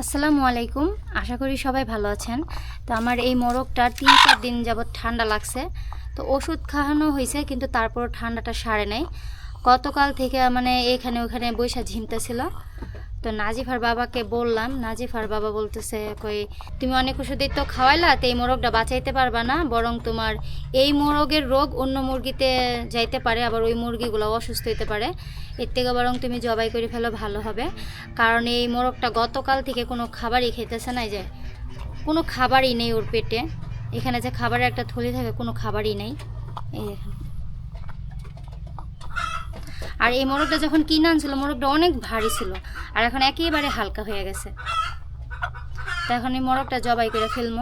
আসসালামু আলাইকুম। আশা করি সবাই ভালো আছেন। তো আমার এই মোরগটা তিন চার দিন যাবৎ ঠান্ডা লাগছে। তো ওষুধ খাওয়ানো হয়েছে, কিন্তু তারপর ঠান্ডাটা সারে নাই। গতকাল থেকে মানে এখানে ওখানে বৈশা ঝিমতেছিল। তো নাজিফার বাবাকে বললাম, নাজিফার বাবা বলতেছে, কই, তুমি অনেক ওষুধই তো খাওয়াইলা, তো এই মোরগটা বাঁচাইতে পারবা না, বরং তোমার এই মোরগের রোগ অন্য মুরগিতে যাইতে পারে, আবার ওই মুরগিগুলো অসুস্থ হতে পারে। এর থেকে বরং তুমি জবাই করে ফেলো, ভালো হবে। কারণ এই মোরগটা গতকাল থেকে কোনো খাবারই খেতেছে না যে, কোনো খাবারই নেই ওর পেটে। এখানে যে খাবারের একটা থলি থাকে, কোনো খাবারই নেই। এই দেখেন। আর এই মোরগটা যখন কিনে আনছিল, মোরগটা অনেক ভারী ছিল, আর এখন একেবারে হালকা হয়ে গেছে। তো এখন এই মোরগটা জবাই করে ফেলব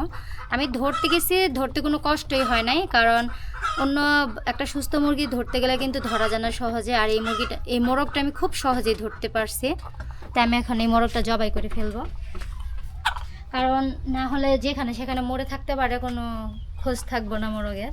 আমি ধরতে গেছি, ধরতে কোনো কষ্টই হয় নাই, কারণ অন্য একটা সুস্থ মুরগি ধরতে গেলে কিন্তু ধরা যায় না সহজে, আর এই মুরগিটা, এই মোরগটা আমি খুব সহজেই ধরতে পারছি। তাই আমি এখন এই মোরগটা জবাই করে ফেলব। কারণ না হলে যেখানে সেখানে মরে থাকতে পারে, কোনো খোঁজ থাকব না মোরগের।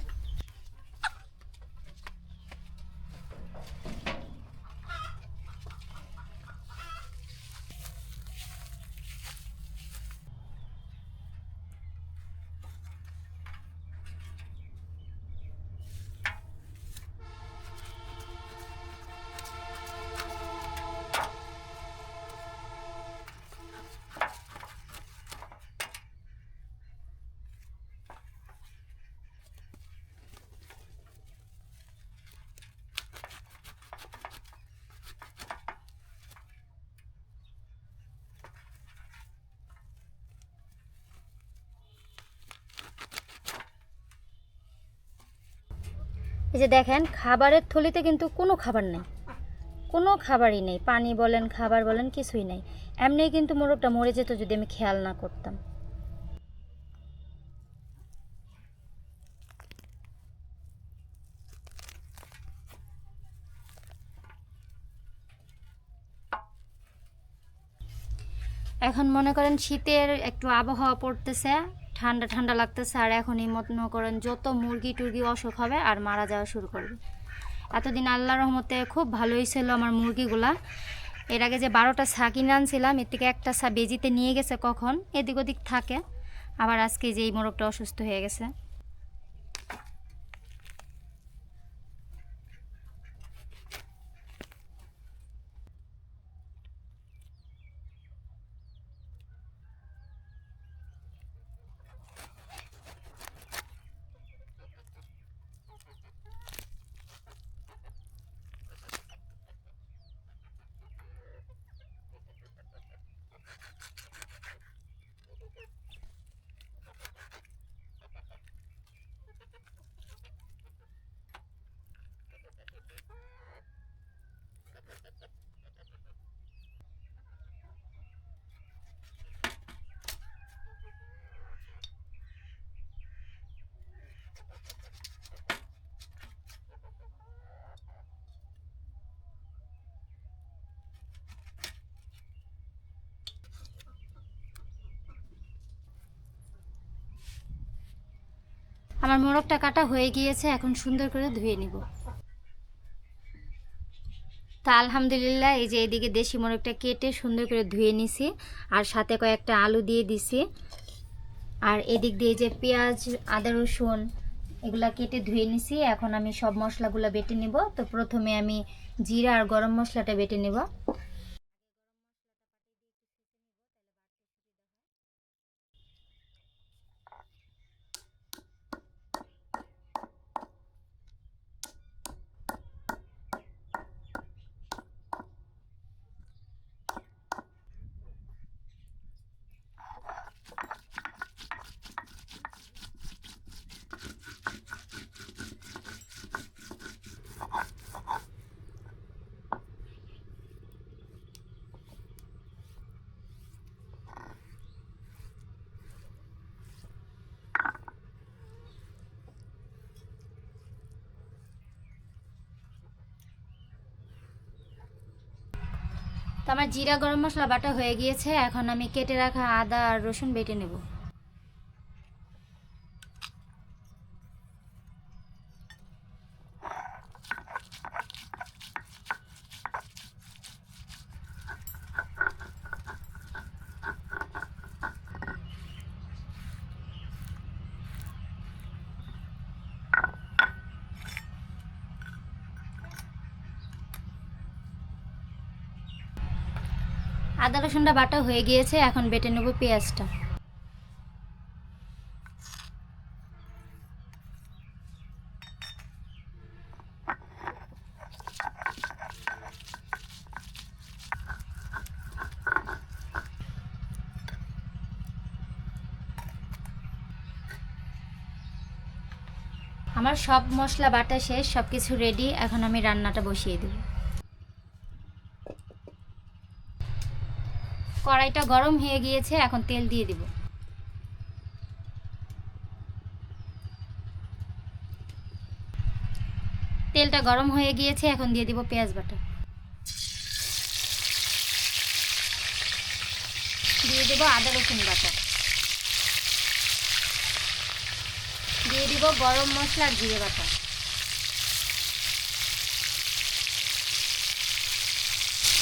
এই যে দেখেন, খাবারের থলিতে কিন্তু কোনো খাবার নেই। কোনো খাবারই নেই। পানি বলেন, খাবার বলেন, কিছুই নেই। এমনিই কিন্তু মোরগটা মরে যেত যদি আমি খেয়াল না করতাম। এখন মনে করেন শীতের একটু আবহাওয়া পড়তেছে। ঠান্ডা ঠান্ডা লাগতেছে আর এখন এই মনে করেন যত মুরগি টুরগি অসুখ হবে আর মারা যাওয়া শুরু করবে। এতদিন আল্লাহ রহমতে খুব ভালোই ছিল আমার মুরগিগুলা। এর আগে যে বারোটা ছা কিনে আনছিলাম, এর থেকে একটা ছা বেজিতে নিয়ে গেছে কখন, এদিক ওদিক থাকে। আবার আজকে যে এই মোরগটা অসুস্থ হয়ে গেছে। আমার মোরগটা কাটা হয়ে গিয়েছে, এখন সুন্দর করে ধুয়ে নিব। তা আলহামদুলিল্লাহ, এই যে এদিকে দেশি মোরগটা কেটে সুন্দর করে ধুয়ে নিছি, আর সাথে কয়েকটা আলু দিয়ে দিছি। আর এদিক দিয়ে যে পেঁয়াজ, আদা, রসুন, এগুলা কেটে ধুয়ে নিছি, এখন আমি সব মশলাগুলো বেটে নিব। তো প্রথমে আমি জিরা আর গরম মশলাটা বেটে নেব। আমার জিরা গরম মশলা বাটা হয়ে গিয়েছে, এখন আমি কেটে রাখা আদা আর রসুন বেটে নেব। আদা রসুনটা বাটা হয়ে গিয়েছে, এখন বেটে নেব পেঁয়াজটা। আমার সব মশলা বাটা শেষ সব কিছু রেডি এখন আমি রান্নাটা বসিয়ে দেব। কড়াইটা গরম হয়ে গিয়েছে, এখন তেল দিয়ে দিব। তেলটা গরম হয়ে গিয়েছে, এখন দিয়ে দিব পেঁয়াজ বাটা। দিয়ে দেব আদা, রসুন বাটা। দিয়ে দিব গরম মশলা, জিরে বাটা।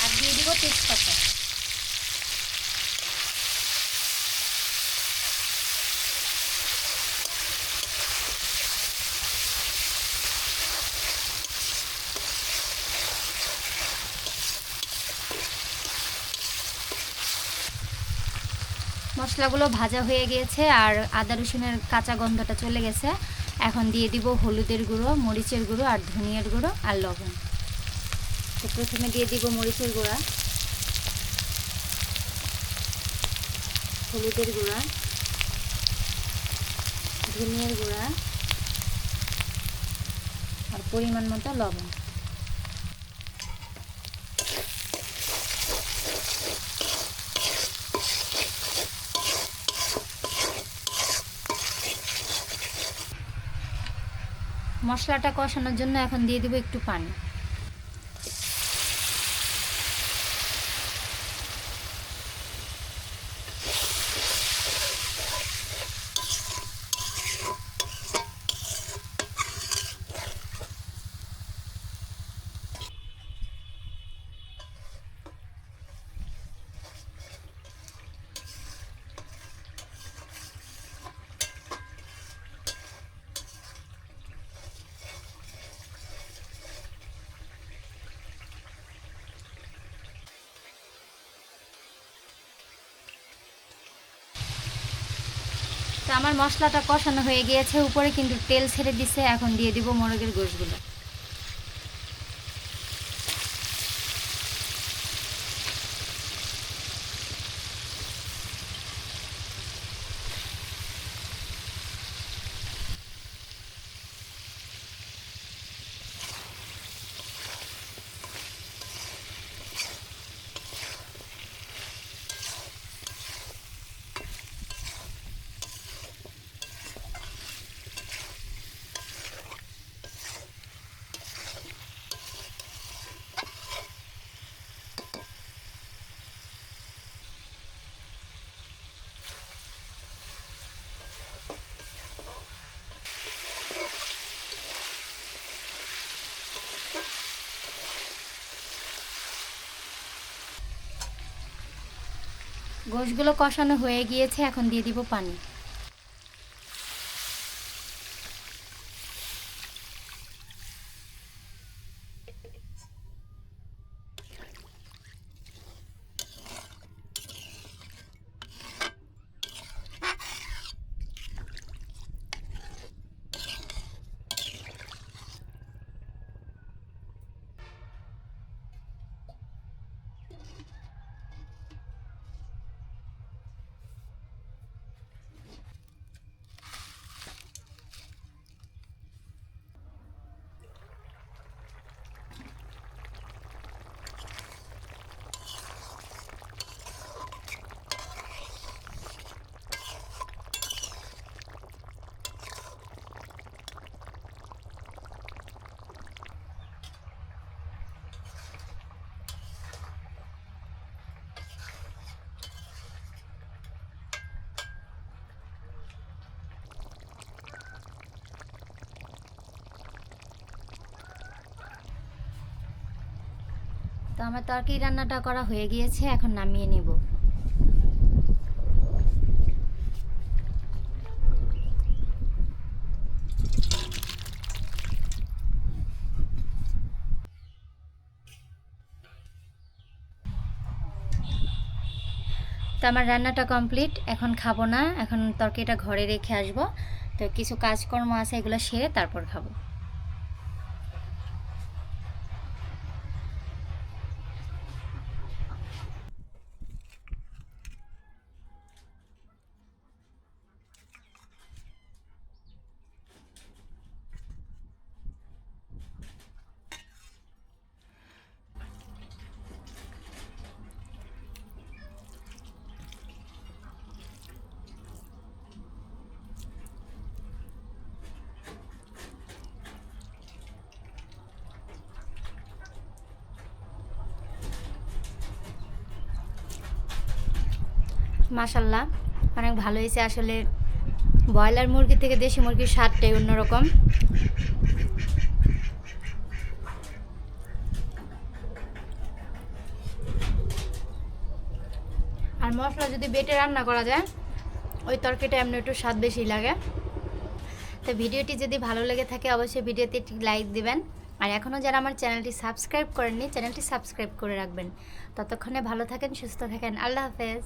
আর দিয়ে দিব তেজপাতা। মশলাগুলো ভাজা হয়ে গিয়েছে আর আদা রসুনের কাঁচা গন্ধটা চলে গেছে। এখন দিয়ে দিব হলুদের গুঁড়ো, মরিচের গুঁড়ো আর ধনিয়ার গুঁড়ো আর লবণ। তো প্রথমে দিয়ে দিব মরিচের গুঁড়া। হলুদের গুঁড়া। ধনিয়ার গুঁড়া। আর পরিমাণ মতো লবণ। মশলাটা কষানোর জন্য এখন দিয়ে দেবো একটু পানি। তো আমার মশলাটা কষানো হয়ে গিয়েছে। উপরে কিন্তু তেল ছেড়ে দিছে, এখন দিয়ে দিব মোরগের গোশগুলো। গোশগুলো কষানো হয়ে গিয়েছে এখন দিয়ে দিব পানি। আমার তরকারি রান্নাটা করা হয়ে গিয়েছে, এখন নামিয়ে নেব। তো আমার রান্নাটা কমপ্লিট, এখন খাব না, এখন তরকারিটা ঘরে রেখে আসব। তো কিছু কাজকর্ম আছে, এগুলো সেরে তারপর খাব। মাশাল্লাহ অনেক ভালো হয়েছে। আসলে ব্রয়লার মুরগি থেকে দেশি মুরগির স্বাদটাই অন্যরকম। আর মশলা যদি বেটে রান্না করা যায়, ওই তরকারিটা এমনি একটু স্বাদ বেশি লাগে। তো ভিডিওটি যদি ভালো লেগে থাকে, অবশ্যই ভিডিওতে একটি লাইক দিবেন। আর এখনও যারা আমার চ্যানেলটি সাবস্ক্রাইব করেননি, চ্যানেলটি সাবস্ক্রাইব করে রাখবেন। ততক্ষণে ভালো থাকেন, সুস্থ থাকেন। আল্লাহ হাফেজ।